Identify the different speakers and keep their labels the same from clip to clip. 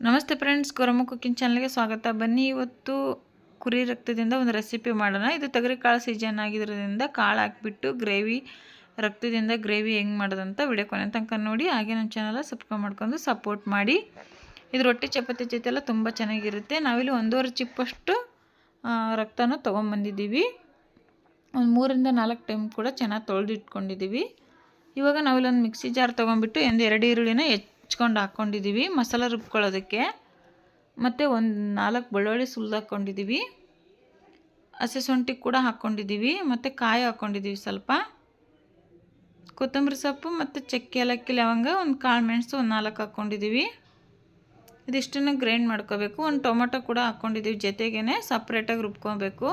Speaker 1: ನಮಸ್ತೆ friends, Korama cooking ಚಾನಲ್ಗೆ ಸ್ವಾಗತ. ಬನ್ನಿ, ಇವತ್ತು ಕುರಿ ರಕ್ತದಿಂದ ಒಂದು ರೆಸಿಪಿ ಮಾಡೋಣ. ಇದು ತೊಗರಿ ಕಾಳು ಸೀಸನ್ ಆಗಿರೋದ್ರಿಂದ ಕಾಳು ಹಾಕ್ಬಿಟ್ಟು ಗ್ರೇವಿ, ರಕ್ತದಿಂದ ಗ್ರೇವಿ ಹೆಂಗೆ ಮಾಡೋದಂತ ವಿಡಿಯೋ ಕೊನೆ ತನಕ ನೋಡಿ. ಹಾಗೆ ನಮ್ಮ ಚಾನಲ್ ಸಬ್ಸ್ಕ್ರೈಬ್ ಮಾಡ್ಕೊಂಡು ಸಪೋರ್ಟ್ ಮಾಡಿ. ಇದು ರೊಟ್ಟಿ, ಚಪಾತಿ ಜೊತೆ ಎಲ್ಲ ತುಂಬ ಚೆನ್ನಾಗಿರುತ್ತೆ. ನಾವಿಲ್ಲಿ ಒಂದೂವರೆ ಚಿಪ್ಪಷ್ಟು ರಕ್ತನೂ ತೊಗೊಂಬಂದಿದ್ದೀವಿ. ಒಂದು ಮೂರಿಂದ ನಾಲ್ಕು ಟೈಮ್ ಕೂಡ ಚೆನ್ನಾಗಿ ತೊಳೆದಿಟ್ಕೊಂಡಿದ್ದೀವಿ. ಇವಾಗ ನಾವಿಲ್ಲೊಂದು ಮಿಕ್ಸಿ ಜಾರ್ ತೊಗೊಂಡ್ಬಿಟ್ಟು ಒಂದು ಎರಡು ಈರುಳ್ಳಿನ ಹೆಚ್ಕೊಂಡು ಹಾಕ್ಕೊಂಡಿದ್ದೀವಿ ಮಸಾಲ ರುಬ್ಕೊಳ್ಳೋದಕ್ಕೆ. ಮತ್ತು ಒಂದು ನಾಲ್ಕು ಬೆಳ್ಳುಳ್ಳಿ ಸುಲಿದು ಹಾಕ್ಕೊಂಡಿದ್ದೀವಿ ಹಸಿ ಶುಂಠಿ ಕೂಡ ಹಾಕ್ಕೊಂಡಿದ್ದೀವಿ ಮತ್ತು ಕಾಯಿ ಹಾಕ್ಕೊಂಡಿದ್ದೀವಿ ಸ್ವಲ್ಪ. ಕೊತ್ತಂಬರಿ ಸೊಪ್ಪು ಮತ್ತು ಚಕ್ಕೆ, ಏಲಕ್ಕಿ, ಲವಂಗ ಒಂದು ಕಾಳು ಮೆಣಸು ಒಂದು ನಾಲ್ಕು ಹಾಕ್ಕೊಂಡಿದ್ದೀವಿ ಇದಿಷ್ಟನ್ನು ಗ್ರೈಂಡ್ ಮಾಡ್ಕೋಬೇಕು. ಒಂದು ಟೊಮೊಟೊ ಕೂಡ ಹಾಕ್ಕೊಂಡಿದ್ದೀವಿ ಜೊತೆಗೇ ಸಪ್ರೇಟಾಗಿ ರುಬ್ಕೊಬೇಕು.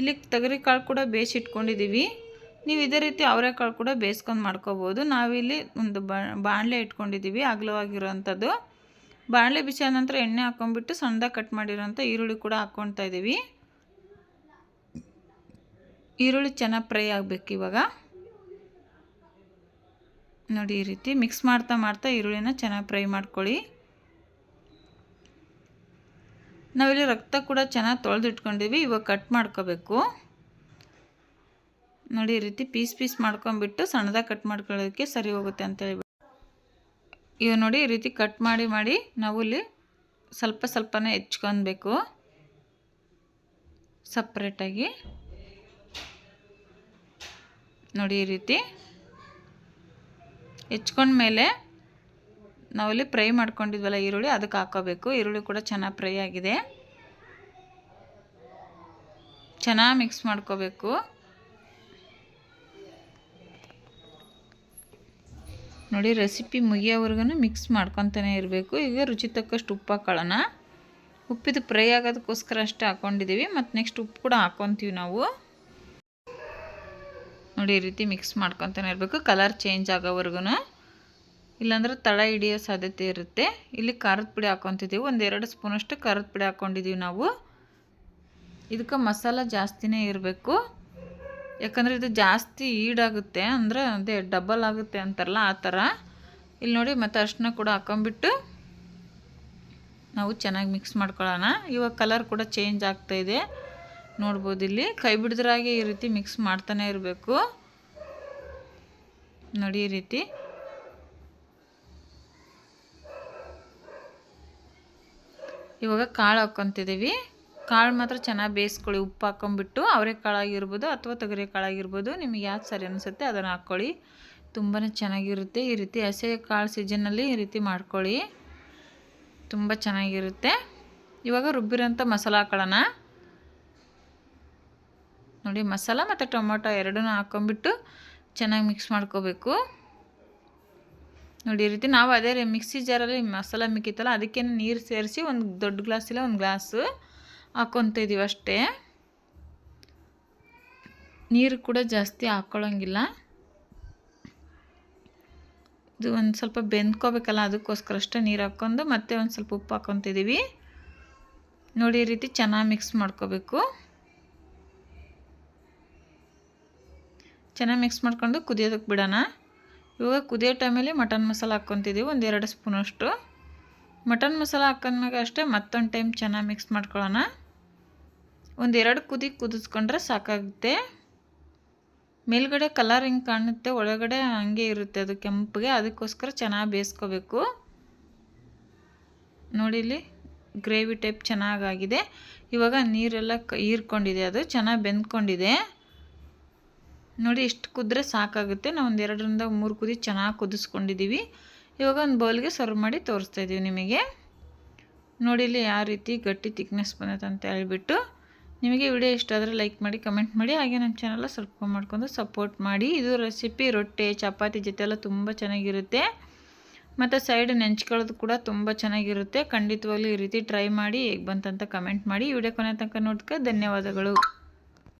Speaker 1: ಇಲ್ಲಿ ತೊಗರಿ ಕಾಳು ಕೂಡ ಬೇಯಿಸಿಟ್ಕೊಂಡಿದ್ದೀವಿ ನೀವು ಇದೇ ರೀತಿ ಅವರೆಕಾಳು ಕೂಡ ಬೇಯಿಸ್ಕೊಂಡು ಮಾಡ್ಕೋಬೋದು. ನಾವಿಲ್ಲಿ ಒಂದು ಬಾಣಲೆ ಇಟ್ಕೊಂಡಿದ್ದೀವಿ, ಅಗಲವಾಗಿರೋವಂಥದ್ದು. ಬಾಣಲೆ ಬಿಸಿ ನಂತರ ಎಣ್ಣೆ ಹಾಕೊಂಡ್ಬಿಟ್ಟು ಸಣ್ಣದಾಗಿ ಕಟ್ ಮಾಡಿರೋಂಥ ಈರುಳ್ಳಿ ಕೂಡ ಹಾಕ್ಕೊಳ್ತಾ ಇದ್ದೀವಿ. ಈರುಳ್ಳಿ ಚೆನ್ನಾಗಿ ಫ್ರೈ ಆಗಬೇಕು ಇವಾಗ. ನೋಡಿ, ಈ ರೀತಿ ಮಿಕ್ಸ್ ಮಾಡ್ತಾ ಮಾಡ್ತಾ ಈರುಳ್ಳಿನ ಚೆನ್ನಾಗಿ ಫ್ರೈ ಮಾಡ್ಕೊಳ್ಳಿ. ನಾವಿಲ್ಲಿ ರಕ್ತ ಕೂಡ ಚೆನ್ನಾಗಿ ತೊಳೆದಿಟ್ಕೊಂಡಿವಿ ಇವಾಗ ಕಟ್ ಮಾಡ್ಕೋಬೇಕು. ನೋಡಿ, ಈ ರೀತಿ ಪೀಸ್ ಪೀಸ್ ಮಾಡ್ಕೊಂಬಿಟ್ಟು ಸಣ್ಣದಾಗಿ ಕಟ್ ಮಾಡ್ಕೊಳ್ಳೋದಕ್ಕೆ ಸರಿ ಹೋಗುತ್ತೆ ಅಂತ ಹೇಳ್ಬಿಟ್ಟು. ಇವು ನೋಡಿ, ಈ ರೀತಿ ಕಟ್ ಮಾಡಿ ಮಾಡಿ ನಾವು ಇಲ್ಲಿ ಸ್ವಲ್ಪ ಸ್ವಲ್ಪನೇ ಹೆಚ್ಕೊಬೇಕು ಸಪ್ರೇಟಾಗಿ ನೋಡಿ, ಈ ರೀತಿ ಹೆಚ್ಕೊಂಡ್ಮೇಲೆ ನಾವಿಲ್ಲಿ ಫ್ರೈ ಮಾಡ್ಕೊಂಡಿದ್ವಲ್ಲ ಈರುಳ್ಳಿ, ಅದಕ್ಕೆ ಹಾಕೋಬೇಕು. ಈರುಳ್ಳಿ ಕೂಡ ಚೆನ್ನಾಗಿ ಫ್ರೈ ಆಗಿದೆ. ಚೆನ್ನಾಗಿ ಮಿಕ್ಸ್ ಮಾಡ್ಕೋಬೇಕು. ನೋಡಿ ರೆಸಿಪಿ ಮುಗಿಯೋವರೆಗೂ ಮಿಕ್ಸ್ ಮಾಡ್ಕೊತಾನೆ ಇರಬೇಕು. ಈಗ ರುಚಿ ತಕ್ಕಷ್ಟು ಉಪ್ಪು ಹಾಕೊಳ್ಳೋಣ. ಉಪ್ಪಿದು ಫ್ರೈ ಆಗೋದಕ್ಕೋಸ್ಕರ ಅಷ್ಟೇ ಹಾಕ್ಕೊಂಡಿದ್ದೀವಿ ಮತ್ತು ನೆಕ್ಸ್ಟ್ ಉಪ್ಪು ಕೂಡ ಹಾಕ್ಕೊತೀವಿ ನಾವು. ನೋಡಿ, ಈ ರೀತಿ ಮಿಕ್ಸ್ ಮಾಡ್ಕೊತಾನೆ ಇರಬೇಕು. ಕಲರ್ ಚೇಂಜ್ ಆಗೋವರೆಗೂ ಇಲ್ಲಾಂದ್ರೆ ತಳ ಹಿಡಿಯೋ ಸಾಧ್ಯತೆ ಇರುತ್ತೆ. ಇಲ್ಲಿ ಖಾರದ ಪುಡಿ ಹಾಕ್ಕೊತಿದ್ದೀವಿ ಒಂದೆರಡು ಸ್ಪೂನಷ್ಟು ಖಾರದ ಪುಡಿ ಹಾಕ್ಕೊಂಡಿದ್ದೀವಿ ನಾವು. ಇದಕ್ಕೆ ಮಸಾಲ ಜಾಸ್ತಿನೇ ಇರಬೇಕು. ಯಾಕಂದರೆ ಇದು ಜಾಸ್ತಿ ಈಡಾಗುತ್ತೆ, ಅಂದರೆ ಅದೇ ಡಬಲ್ ಆಗುತ್ತೆ ಅಂತಾರಲ್ಲ ಆ ಥರ ಇಲ್ಲಿ ನೋಡಿ ಮತ್ತು ಅರ್ಶಿನ ಕೂಡ ಹಾಕೊಂಬಿಟ್ಟು ನಾವು ಚೆನ್ನಾಗಿ ಮಿಕ್ಸ್ ಮಾಡ್ಕೊಳ್ಳೋಣ. ಇವಾಗ ಕಲರ್ ಕೂಡ ಚೇಂಜ್ ಆಗ್ತಾಯಿದೆ ನೋಡ್ಬೋದು ಇಲ್ಲಿ. ಕೈ ಬಿಡಿದ್ರಾಗೆ ಈ ರೀತಿ ಮಿಕ್ಸ್ ಮಾಡ್ತಾನೆ ಇರಬೇಕು. ನೋಡಿ ಈ ರೀತಿ. ಇವಾಗ ಕಾಳು ಹಾಕ್ಕೊತಿದ್ದೀವಿ ಕಾಳು ಮಾತ್ರ ಚೆನ್ನಾಗಿ ಬೇಯಿಸ್ಕೊಳ್ಳಿ. ಉಪ್ಪು ಹಾಕ್ಕೊಂಬಿಟ್ಟು ಅವರೆಕಾಳಾಗಿರ್ಬೋದು ಅಥವಾ ತೊಗರಿ ಕಾಳಾಗಿರ್ಬೋದು ನಿಮಗೆ ಯಾವ್ದು ಸರಿ ಅನಿಸುತ್ತೆ ಅದನ್ನು ಹಾಕ್ಕೊಳ್ಳಿ ತುಂಬಾ ಚೆನ್ನಾಗಿರುತ್ತೆ. ಈ ರೀತಿ ಹಸೆ ಕಾಳು ಸೀಸನ್ನಲ್ಲಿ ಈ ರೀತಿ ಮಾಡ್ಕೊಳ್ಳಿ. ತುಂಬ ಚೆನ್ನಾಗಿರುತ್ತೆ. ಇವಾಗ ರುಬ್ಬಿರೋಂಥ ಮಸಾಲ ಹಾಕೊಳ್ಳೋಣ. ನೋಡಿ ಮಸಾಲ ಮತ್ತು ಟೊಮೊಟೊ ಎರಡನ್ನೂ ಹಾಕ್ಕೊಂಬಿಟ್ಟು ಚೆನ್ನಾಗಿ ಮಿಕ್ಸ್ ಮಾಡ್ಕೋಬೇಕು. ನೋಡಿ ಈ ರೀತಿ ನಾವು ಅದೇ ರೀ ಮಿಕ್ಸಿ ಜಾರಲ್ಲಿ ಮಸಾಲ ಮಿಕ್ಕಿತ್ತಲ್ಲ ಅದಕ್ಕೆ ನೀರು ಸೇರಿಸಿ ಒಂದು ದೊಡ್ಡ ಗ್ಲಾಸಿಲ್ಲ ಒಂದು ಗ್ಲಾಸು ಹಾಕ್ಕೊತ ಇದೀವಿ ಅಷ್ಟೇ. ನೀರು ಕೂಡ ಜಾಸ್ತಿ ಹಾಕ್ಕೊಳ್ಳೋಂಗಿಲ್ಲ ಇದು ಒಂದು ಸ್ವಲ್ಪ ಬೆಂದ್ಕೋಬೇಕಲ್ಲ, ಅದಕ್ಕೋಸ್ಕರ ಅಷ್ಟೇ ನೀರು ಹಾಕ್ಕೊಂಡು ಮತ್ತೆ ಒಂದು ಸ್ವಲ್ಪ ಉಪ್ಪು ಹಾಕ್ಕೊತಿದ್ದೀವಿ ನೋಡಿ, ಈ ರೀತಿ ಚೆನ್ನಾಗಿ ಮಿಕ್ಸ್ ಮಾಡ್ಕೋಬೇಕು. ಚೆನ್ನಾಗಿ ಮಿಕ್ಸ್ ಮಾಡ್ಕೊಂಡು ಕುದಿಯೋದಕ್ಕೆ ಬಿಡೋಣ. ಇವಾಗ ಕುದಿಯೋ ಟೈಮಲ್ಲಿ ಮಟನ್ ಮಸಾಲ ಹಾಕ್ಕೊತಿದ್ದೀವಿ ಒಂದು ಎರಡು ಸ್ಪೂನಷ್ಟು. ಮಟನ್ ಮಸಾಲ ಹಾಕೊಂಡ್ಮ್ಯಾಗ ಅಷ್ಟೇ ಮತ್ತೊಂದು ಟೈಮ್ ಚೆನ್ನಾಗಿ ಮಿಕ್ಸ್ ಮಾಡ್ಕೊಳ್ಳೋಣ. ಒಂದು ಎರಡು ಕುದಿ ಕುದಿಸ್ಕೊಂಡ್ರೆ ಸಾಕಾಗುತ್ತೆ. ಮೇಲ್ಗಡೆ ಕಲರ್ ಹಿಂಗೆ ಕಾಣುತ್ತೆ, ಒಳಗಡೆ ಹಂಗೆ ಇರುತ್ತೆ ಅದು ಕೆಂಪಗೆ, ಅದಕ್ಕೋಸ್ಕರ ಚೆನ್ನಾಗಿ ಬೇಯಿಸ್ಕೋಬೇಕು. ನೋಡಿಲಿ ಗ್ರೇವಿ ಟೈಪ್ ಚೆನ್ನಾಗಾಗಿದೆ. ಇವಾಗ ನೀರೆಲ್ಲ ಹೀರ್ಕೊಂಡಿದೆ ಅದು, ಚೆನ್ನಾಗಿ ಬೆಂದ್ಕೊಂಡಿದೆ. ನೋಡಿ ಇಷ್ಟು ಕುದ್ರೆ ಸಾಕಾಗುತ್ತೆ. ನಾವು ಒಂದು ಎರಡರಿಂದ ಮೂರು ಕುದಿ ಚೆನ್ನಾಗಿ ಕುದಿಸ್ಕೊಂಡಿದ್ದೀವಿ ಇವಾಗ ಒಂದು ಬೌಲ್ಗೆ ಸರ್ವ್ ಮಾಡಿ ತೋರಿಸ್ತಾ ಇದ್ದೀವಿ ನಿಮಗೆ. ನೋಡಿಲಿ ಯಾವ ರೀತಿ ಗಟ್ಟಿ ತಿಕ್ನೆಸ್ ಬಂದೈತೆ ಅಂತ ಹೇಳ್ಬಿಟ್ಟು. ನಿಮಗೆ ವಿಡಿಯೋ ಇಷ್ಟ ಆದರೆ ಲೈಕ್ ಮಾಡಿ ಕಮೆಂಟ್ ಮಾಡಿ, ಹಾಗೆ ನಮ್ಮ ಚಾನಲ್ ಸ್ವಲ್ಪ ಮಾಡ್ಕೊಂಡು ಸಪೋರ್ಟ್ ಮಾಡಿ. ಇದು ರೆಸಿಪಿ ರೊಟ್ಟಿ, ಚಪಾತಿ ಜೊತೆ ಎಲ್ಲ ತುಂಬ ಚೆನ್ನಾಗಿರುತ್ತೆ. ಮತ್ತು ಸೈಡ್ ನೆಂಚ್ಕೊಳ್ಳೋದು ಕೂಡ ತುಂಬ ಚೆನ್ನಾಗಿರುತ್ತೆ. ಖಂಡಿತವಾಗ್ಲೂ ಈ ರೀತಿ ಟ್ರೈ ಮಾಡಿ ಹೇಗೆ ಬಂತಂತ ಕಮೆಂಟ್ ಮಾಡಿ. ವಿಡಿಯೋ ಕೊನೆ ತನಕ ನೋಡ್ಕ. ಧನ್ಯವಾದಗಳು.